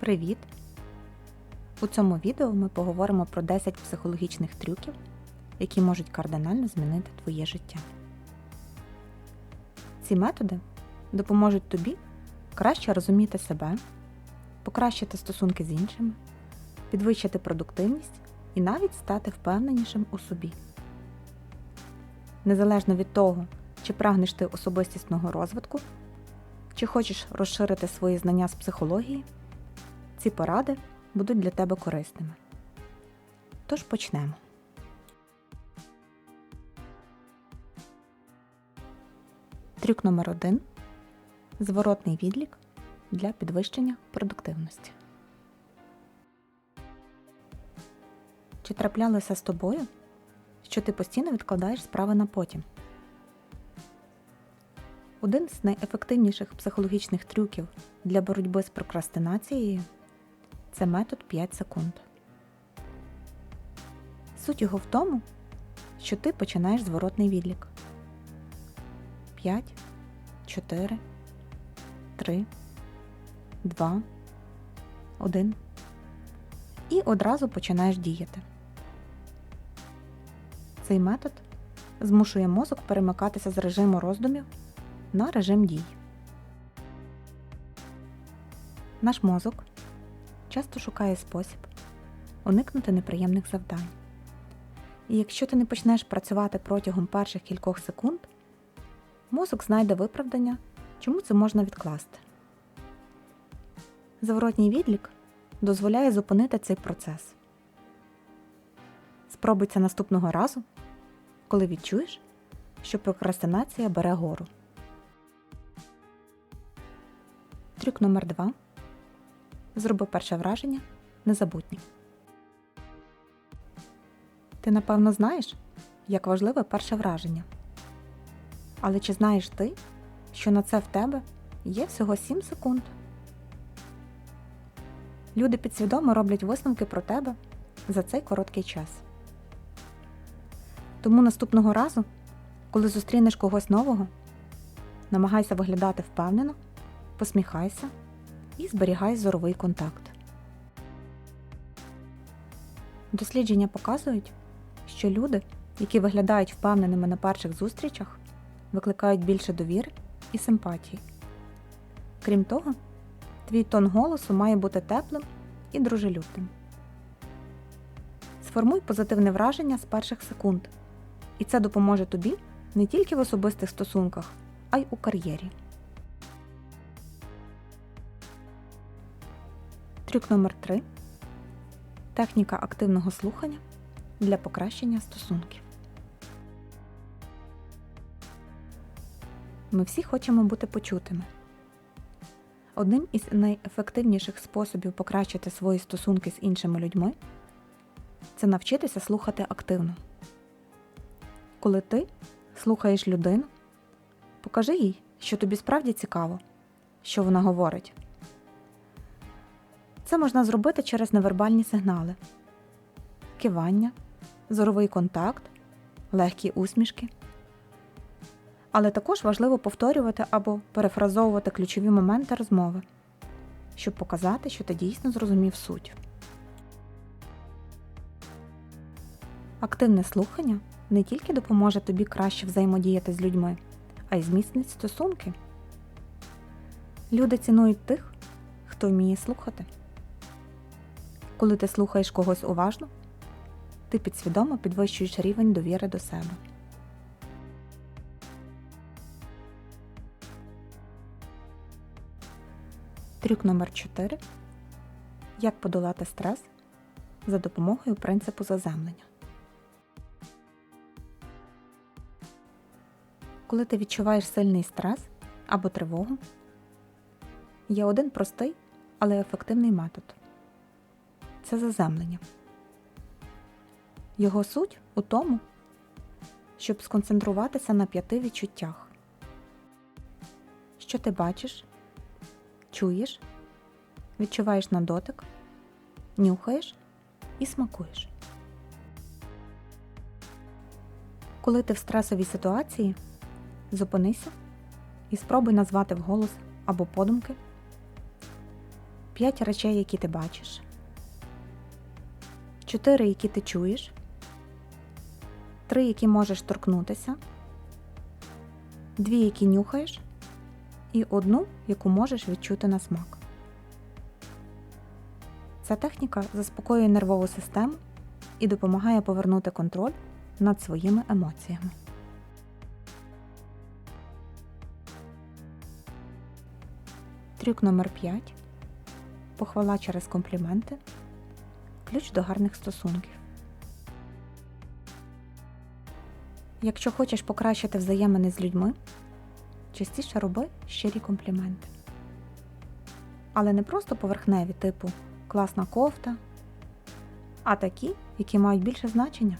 Привіт! У цьому відео ми поговоримо про 10 психологічних трюків, які можуть кардинально змінити твоє життя. Ці методи допоможуть тобі краще розуміти себе, покращити стосунки з іншими, підвищити продуктивність і навіть стати впевненішим у собі. Незалежно від того, чи прагнеш ти особистісного розвитку, чи хочеш розширити свої знання з психології, ці поради будуть для тебе корисними. Тож почнемо. Трюк номер один зворотний відлік для підвищення продуктивності. Чи траплялося з тобою, що ти постійно відкладаєш справи на потім? Один з найефективніших психологічних трюків для боротьби з прокрастинацією це метод 5 секунд. Суть його в тому, що ти починаєш зворотний відлік. 5, 4, 3, 2, 1. І одразу починаєш діяти. Цей метод змушує мозок перемикатися з режиму роздумів на режим дій. Наш мозок часто шукає спосіб уникнути неприємних завдань. І якщо ти не почнеш працювати протягом перших кількох секунд, мозок знайде виправдання, чому це можна відкласти. Зворотній відлік дозволяє зупинити цей процес. Спробуй наступного разу, коли відчуєш, що прокрастинація бере гору. Трюк номер 2 Зроби перше враження незабутнім. Ти напевно знаєш, як важливе перше враження. Але чи знаєш ти, що на це в тебе є всього 7 секунд? Люди підсвідомо роблять висновки про тебе за цей короткий час. Тому наступного разу, коли зустрінеш когось нового, намагайся виглядати впевнено, посміхайся і зберігай зоровий контакт. Дослідження показують, що люди, які виглядають впевненими на перших зустрічах, викликають більше довіри і симпатії. Крім того, твій тон голосу має бути теплим і дружелюбним. Сформуй позитивне враження з перших секунд, і це допоможе тобі не тільки в особистих стосунках, а й у кар'єрі. Трюк номер 3 Техніка активного слухання для покращення стосунків. Ми всі хочемо бути почутими. Одним із найефективніших способів покращити свої стосунки з іншими людьми це навчитися слухати активно. Коли ти слухаєш людину, покажи їй, що тобі справді цікаво, що вона говорить. Це можна зробити через невербальні сигнали, кивання, зоровий контакт, легкі усмішки. Але також важливо повторювати або перефразовувати ключові моменти розмови, щоб показати, що ти дійсно зрозумів суть. Активне слухання не тільки допоможе тобі краще взаємодіяти з людьми, а й зміцнить стосунки. Люди цінують тих, хто вміє слухати. Коли ти слухаєш когось уважно, ти підсвідомо підвищуєш рівень довіри до себе. Трюк номер 4 Як подолати стрес за допомогою принципу заземлення. Коли ти відчуваєш сильний стрес або тривогу, є один простий, але ефективний метод це заземлення. Його суть у тому, щоб сконцентруватися на п'яти відчуттях, що ти бачиш, чуєш, відчуваєш на дотик, нюхаєш і смакуєш. Коли ти в стресовій ситуації, зупинися і спробуй назвати вголос або подумки 5 речей, які ти бачиш, 4, які ти чуєш, 3, які можеш торкнутися, 2, які нюхаєш, і одну, яку можеш відчути на смак. Ця техніка заспокоює нервову систему і допомагає повернути контроль над своїми емоціями. Трюк номер 5. Похвала через компліменти. Ключ до гарних стосунків. Якщо хочеш покращити взаємини з людьми, частіше роби щирі компліменти. Але не просто поверхневі, типу класна кофта, а такі, які мають більше значення.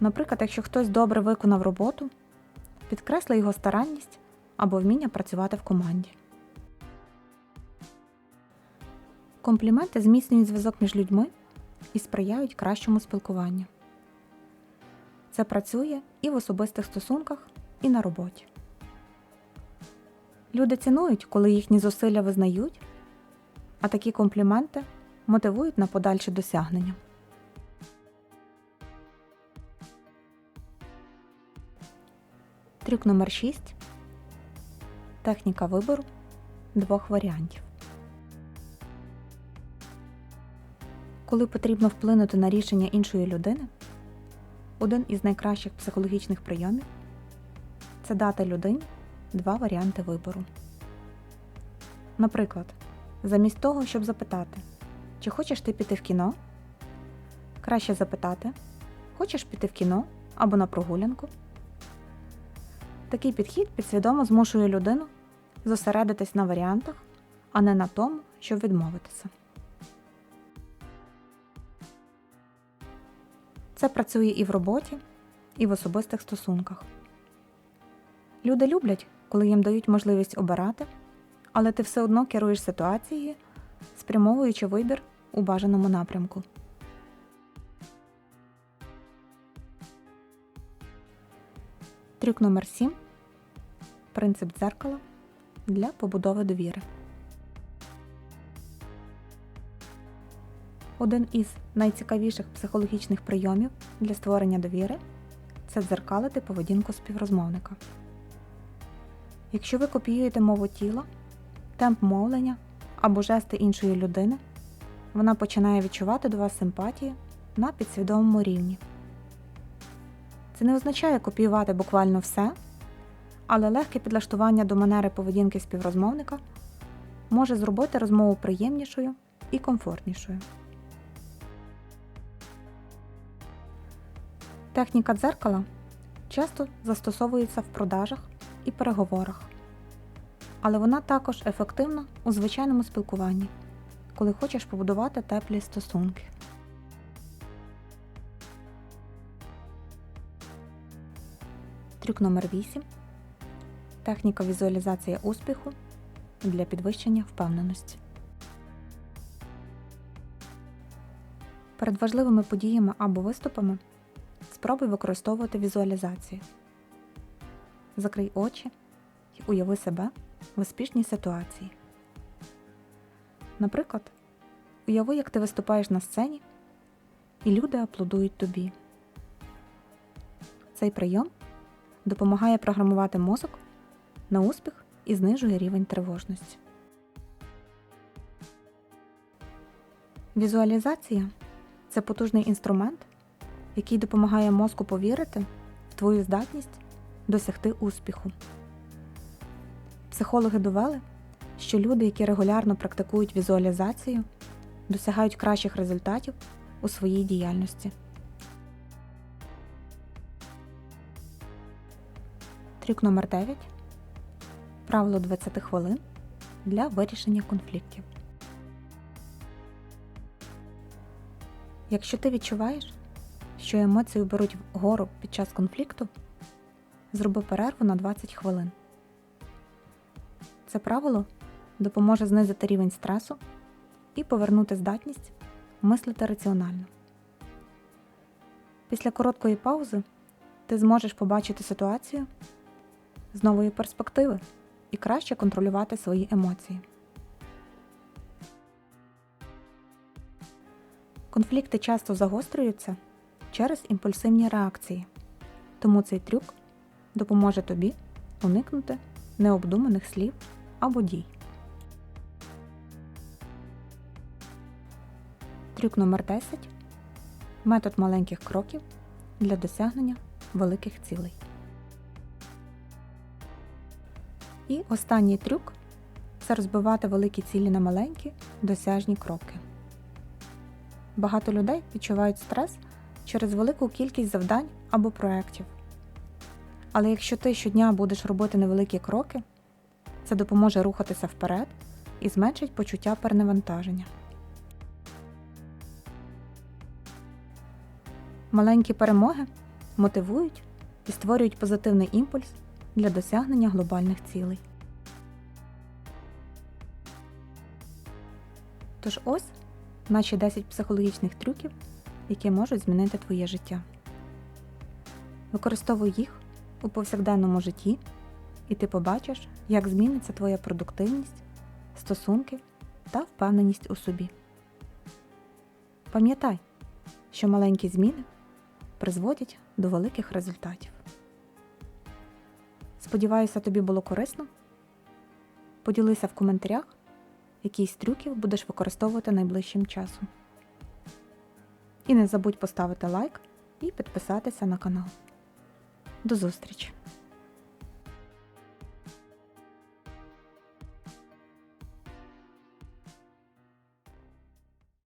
Наприклад, якщо хтось добре виконав роботу, підкресли його старанність або вміння працювати в команді. Компліменти зміцнюють зв'язок між людьми і сприяють кращому спілкуванню. Це працює і в особистих стосунках, і на роботі. Люди цінують, коли їхні зусилля визнають, а такі компліменти мотивують на подальше досягнення. Трюк номер 6. Техніка вибору двох варіантів. Коли потрібно вплинути на рішення іншої людини, один із найкращих психологічних прийомів це дати людині два варіанти вибору. Наприклад, замість того, щоб запитати, чи хочеш ти піти в кіно, краще запитати, хочеш піти в кіно або на прогулянку. Такий підхід підсвідомо змушує людину зосередитись на варіантах, а не на тому, щоб відмовитися. Це працює і в роботі, і в особистих стосунках. Люди люблять, коли їм дають можливість обирати, але ти все одно керуєш ситуацією, спрямовуючи вибір у бажаному напрямку. Трюк номер 7. Принцип дзеркала для побудови довіри. Один із найцікавіших психологічних прийомів для створення довіри це дзеркалити поведінку співрозмовника. Якщо ви копіюєте мову тіла, темп мовлення або жести іншої людини, вона починає відчувати до вас симпатію на підсвідомому рівні. Це не означає копіювати буквально все, але легке підлаштування до манери поведінки співрозмовника може зробити розмову приємнішою і комфортнішою. Техніка дзеркала часто застосовується в продажах і переговорах, але вона також ефективна у звичайному спілкуванні, коли хочеш побудувати теплі стосунки. Трюк номер 8. Техніка візуалізація успіху для підвищення впевненості. Перед важливими подіями або виступами спробуй використовувати візуалізацію. Закрий очі і уяви себе в успішній ситуації. Наприклад, уяви, як ти виступаєш на сцені, і люди аплодують тобі. Цей прийом допомагає програмувати мозок на успіх і знижує рівень тривожності. Візуалізація це потужний інструмент, який допомагає мозку повірити в твою здатність досягти успіху. Психологи довели, що люди, які регулярно практикують візуалізацію, досягають кращих результатів у своїй діяльності. Трюк номер 9. Правило 20 хвилин для вирішення конфліктів. Якщо ти відчуваєш, що емоції беруть вгору під час конфлікту, зроби перерву на 20 хвилин. Це правило допоможе знизити рівень стресу і повернути здатність мислити раціонально. Після короткої паузи ти зможеш побачити ситуацію з нової перспективи і краще контролювати свої емоції. Конфлікти часто загострюються через імпульсивні реакції, тому цей трюк допоможе тобі уникнути необдуманих слів або дій. Трюк номер 10 метод маленьких кроків для досягнення великих цілей. І останній трюк це розбивати великі цілі на маленькі досяжні кроки. Багато людей відчувають стрес через велику кількість завдань або проєктів. Але якщо ти щодня будеш робити невеликі кроки, це допоможе рухатися вперед і зменшить почуття перенавантаження. Маленькі перемоги мотивують і створюють позитивний імпульс для досягнення глобальних цілей. Тож ось наші 10 психологічних трюків, які можуть змінити твоє життя. Використовуй їх у повсякденному житті, і ти побачиш, як зміниться твоя продуктивність, стосунки та впевненість у собі. Пам'ятай, що маленькі зміни призводять до великих результатів. Сподіваюся, тобі було корисно. Поділися в коментарях, які з трюків будеш використовувати найближчим часом. І не забудь поставити лайк і підписатися на канал. До зустрічі!